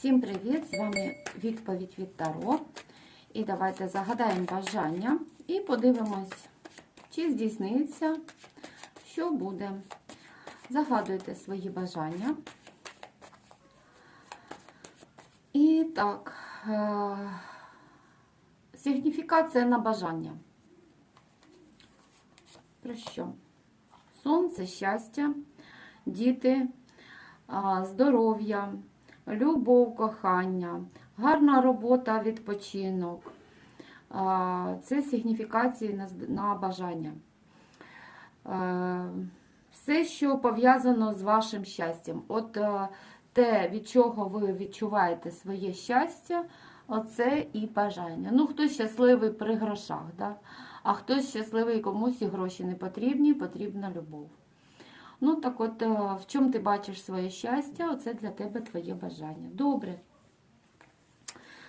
Всім привіт! З вами відповідь від Таро. І давайте загадаємо бажання і подивимось, чи здійсниться, що буде. Загадуйте свої бажання. І так, е, сигніфікація на бажання. Про що? Сонце, щастя, діти, здоров'я, любов, кохання, гарна робота, відпочинок. Це сигніфікації на, бажання. Е, Все, що пов'язано з вашим щастям. От е, те, від чого ви відчуваєте своє щастя, оце і бажання. Ну, хтось щасливий при грошах, да? а хтось щасливий комусь і гроші не потрібні, потрібна любов. Ну, так от, е, в чому ти бачиш своє щастя, оце для тебе твоє бажання. Добре.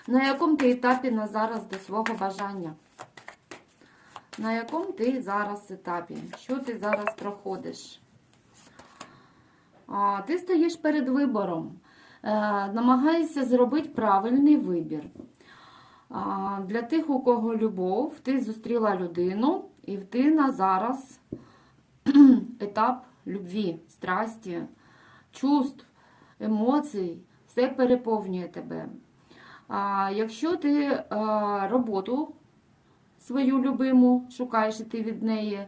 На якому ти етапі на зараз до свого бажання? На якому ти зараз етапі? Що ти зараз проходиш? А, ти стоїш перед вибором. Е, намагаєшся зробити правильний вибір. А, для тих, у кого любов, ти зустріла людину, і ти на зараз етап любві, страсті, чувств, емоцій, все переповнює тебе. А якщо ти а, роботу свою любиму шукаєш, і ти від неї,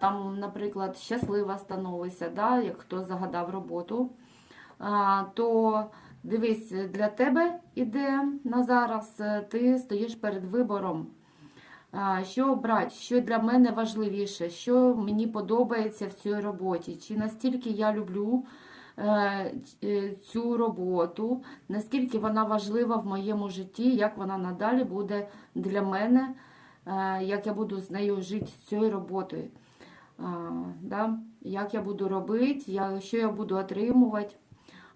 там, наприклад, щаслива становишся, да, як хто загадав роботу, а, то дивись, для тебе іде на зараз, е, ти стоїш перед вибором. Що обрати, що для мене важливіше, що мені подобається в цій роботі, чи настільки я люблю е, е, цю роботу, наскільки вона важлива в моєму житті, як вона надалі буде для мене, е, як я буду з нею жити з цією роботою. Да? Як я буду робити, що я буду отримувати.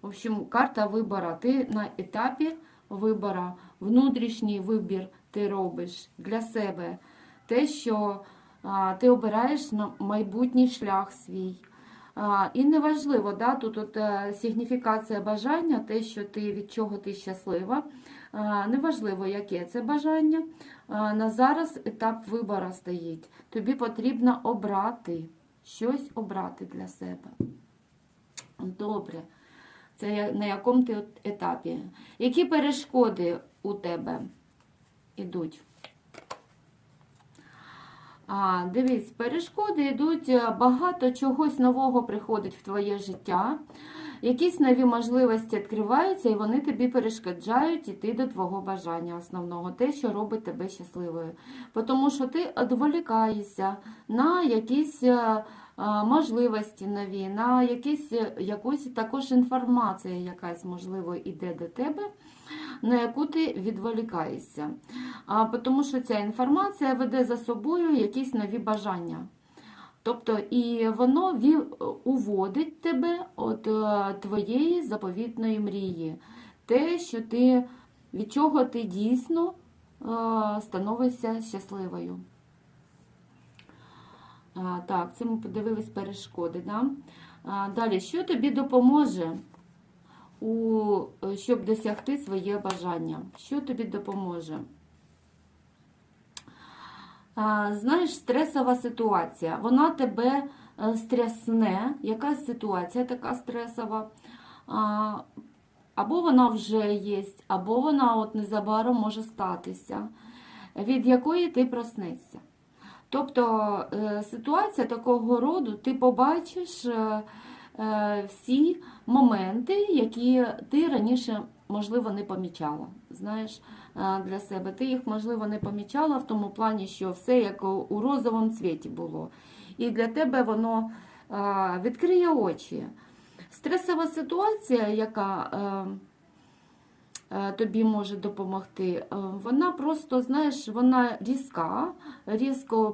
В общем, карта вибора. Ти на етапі вибора, внутрішній вибір ти робиш для себе. Те, що а, ти обираєш на майбутній шлях свій. А, і неважливо, да, тут от, е, сигніфікація бажання, те, що ти від чого ти щаслива. А, неважливо, яке це бажання. А, на зараз етап вибору стоїть. Тобі потрібно обрати, щось обрати для себе. Добре. Це на якому ти етапі? Які перешкоди у тебе йдуть? А, дивись, перешкоди йдуть, е, багато чогось нового приходить в твоє життя. Якісь нові можливості відкриваються, і вони тобі перешкоджають іти до твого бажання основного, те, що робить тебе щасливою. Тому що ти відволікаєшся на якісь е, можливості нові, на якісь, якусь також інформація, якась, можливо, йде до тебе, на яку ти відволікаєшся. Тому що ця інформація веде за собою якісь нові бажання. Тобто, і воно уводить тебе від е, твоєї заповітної мрії. Те, що ти, від чого ти дійсно е, становишся щасливою. А, так, це ми подивились перешкоди. Да? А, далі, що тобі допоможе, у, щоб досягти своє бажання? Що тобі допоможе? А, Знаєш, стресова ситуація, вона тебе е, стрясне, якась ситуація така стресова, а, або вона вже є, або вона от незабаром може статися, від якої ти проснешся. Тобто е, ситуація такого роду, ти побачиш е, е, всі моменти, які ти раніше, можливо, не помічала. Знаєш, для себе. Ти їх, можливо, не помічала в тому плані, що все як у розовому цвіті було. І для тебе воно відкриє очі. Стресова ситуація, яка тобі може допомогти, е, вона просто, знаєш, вона різка, різко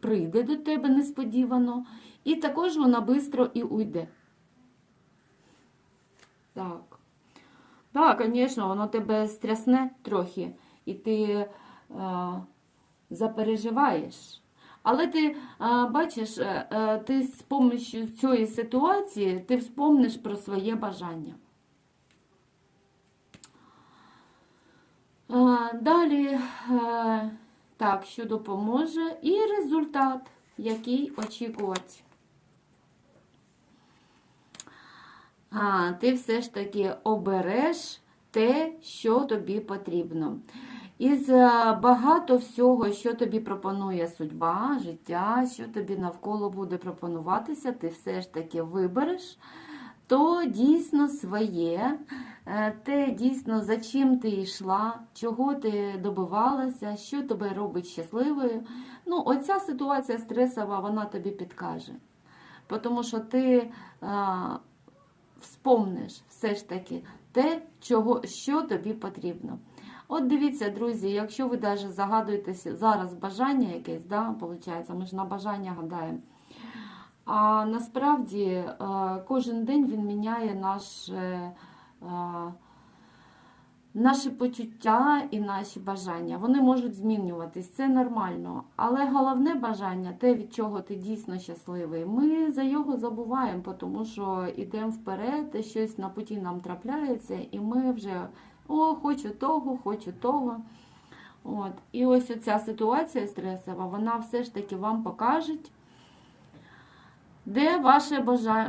прийде до тебе несподівано, і також вона швидко і уйде. Так. Так, звісно, воно тебе стрясне трохи, і ти е, запереживаєш. Але ти е, бачиш, е, е, ти з помощью цієї ситуації ти вспомниш про своє бажання. Далі, е, так, що допоможе, і результат, який очікувати. А, ти все ж таки обереш те, що тобі потрібно. Із е, багато всього, що тобі пропонує судьба, життя, що тобі навколо буде пропонуватися, ти все ж таки вибереш то дійсно своє, е, те дійсно за чим ти йшла, чого ти добивалася, що тебе робить щасливою. Ну, оця ситуація стресова, вона тобі підкаже. Тому що ти а, вспомниш все ж таки те, чого, що тобі потрібно. От дивіться, друзі, якщо ви навіть загадуєтеся зараз бажання якесь, да, виходить, ми ж на бажання гадаємо. А насправді е, кожен день він міняє наше, е, наші почуття і наші бажання. Вони можуть змінюватись, це нормально. Але головне бажання, те, від чого ти дійсно щасливий, ми за його забуваємо, тому що йдемо вперед, щось на путі нам трапляється, і ми вже о, хочу того, хочу того. От. І ось оця ситуація стресова, вона все ж таки вам покаже. Де ваше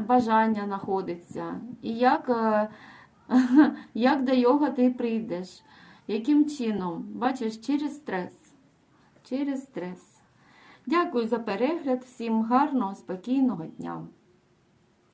бажання знаходиться? І як, е, як до його ти прийдеш? Яким чином? Бачиш, через стрес. Через стрес. Дякую за перегляд. Всім гарного, спокійного дня.